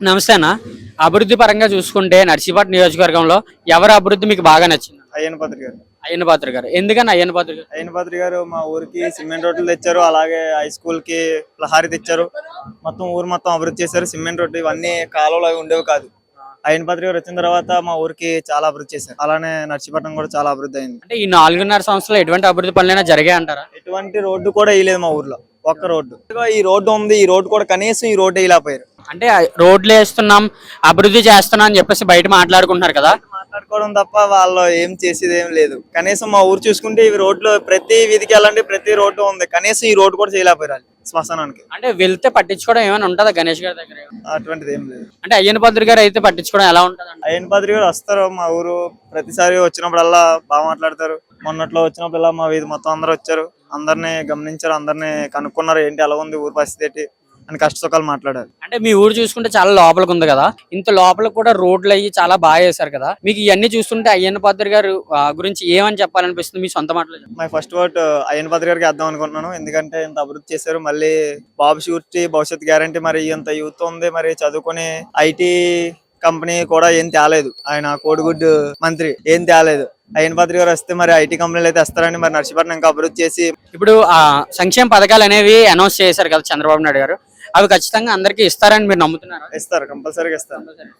నమస్తే అన్న అభివృద్ధి పరంగా చూసుకుంటే నర్సీపట్నం నియోజకవర్గంలో ఎవరి అభివృద్ధి మీకు బాగా నచ్చింది? అయ్యన్న పాత్రి గారు. అయ్యన్న పాత్ర గారు. ఎందుకని అయ్యన్న పాత్ర గారు? అయ్యన్న పాత్రి గారు మా ఊరికి సిమెంట్ రోడ్లు తెచ్చారు అలాగే హై స్కూల్కి లహారి తెచ్చారు. మొత్తం ఊరు మొత్తం అభివృద్ధి చేశారు. సిమెంట్ రోడ్లు ఇవన్నీ కాలువలు అవి ఉండేవి కాదు. అయ్యన్న పాత్రి గారు వచ్చిన తర్వాత మా ఊరికి చాలా అభివృద్ధి చేశారు. అలానే నర్సీపట్నం కూడా చాలా అభివృద్ధి అయింది. అంటే ఈ నాలుగున్నర సంవత్సరాలు ఎటువంటి అభివృద్ధి పనులైనా జరిగాయి అంటారా? ఎటువంటి రోడ్డు కూడా వేయలేదు మా ఊర్లో. ఒక్క రోడ్డు. ఈ రోడ్డు ఉంది ఈ రోడ్డు కూడా కనీసం ఈ రోడ్డు వేయలేకపోయారు. అంటే రోడ్లు వేస్తున్నాం అభివృద్ధి చేస్తున్నాం అని చెప్పేసి బయట మాట్లాడుకుంటున్నారు కదా. మాట్లాడుకోవడం తప్ప వాళ్ళు ఏం చేసేది ఏం లేదు. కనీసం మా ఊరు చూసుకుంటే ఇవి రోడ్లు ప్రతి వీధికి వెళ్ళండి ప్రతి రోడ్డు ఉంది. కనీసం ఈ రోడ్డు కూడా చేయలేకపోయారు శ్మశానానికి. అంటే వెళ్తే పట్టించుకోవడం ఏమైనా ఉంటుందా గణేష్ గారి దగ్గర? అటువంటిది ఏం లేదు. అంటే అయ్యన్న పాత్ర గారు అయితే పట్టించుకోవడం ఎలా ఉంటుంది అయ్యన్ పాత్రి గారు వస్తారు మా ఊరు. ప్రతిసారి వచ్చినప్పుడల్లా బాగా మాట్లాడతారు. మొన్నట్లో వచ్చినప్పుడల్లా మా వీధి మొత్తం అందరూ వచ్చారు. అందరినీ గమనించారు అందరినీ కనుక్కున్నారు. ఏంటి ఎలా ఉంది ఊరు పరిస్థితి ఏంటి? అని కష్ట సుఖాలు మాట్లాడారు. అంటే మీ ఊరు చూసుకుంటే చాలా లోపలికి ఉంది కదా? ఇంత లోపల కూడా రోడ్లు అయ్యి చాలా బాగా వేశారు కదా? మీకు ఇవన్నీ చూస్తుంటే అయ్యన్న పాత్ర గారు గురించి ఏమని చెప్పాలనిపిస్తుంది? మీ సొంత మాటలు. మై ఫస్ట్ ఓట్ అయ్యన్ పాత్రి గారికి వేద్దాం అనుకుంటున్నాను. ఎందుకంటే ఇంత అభివృద్ధి చేశారు. మళ్ళీ బాబు షూరిటీ భవిష్యత్ గ్యారంటీ మరి ఇంత యూత్ ఉంది. మరి చదువుకుని ఐటీ కంపెనీ కూడా ఏం తేలేదు. ఆయన కోడిగుడ్డు మంత్రి ఏం తేలేదు. అయ్యన్ పాత్రి గారు వస్తే మరి ఐటీ కంపెనీలు అయితే వస్తారని మరి నర్సీపట్నం ఇంకా అభివృద్ధి చేసి ఇప్పుడు ఆ సంక్షేమ పథకాలు అనేవి అనౌన్స్ చేశారు కదా చంద్రబాబు నాయుడు గారు. అవి ఖచ్చితంగా అందరికీ ఇస్తారని మీరు నమ్ముతున్నారా? ఇస్తారు కంపల్సరీగా ఇస్తారు.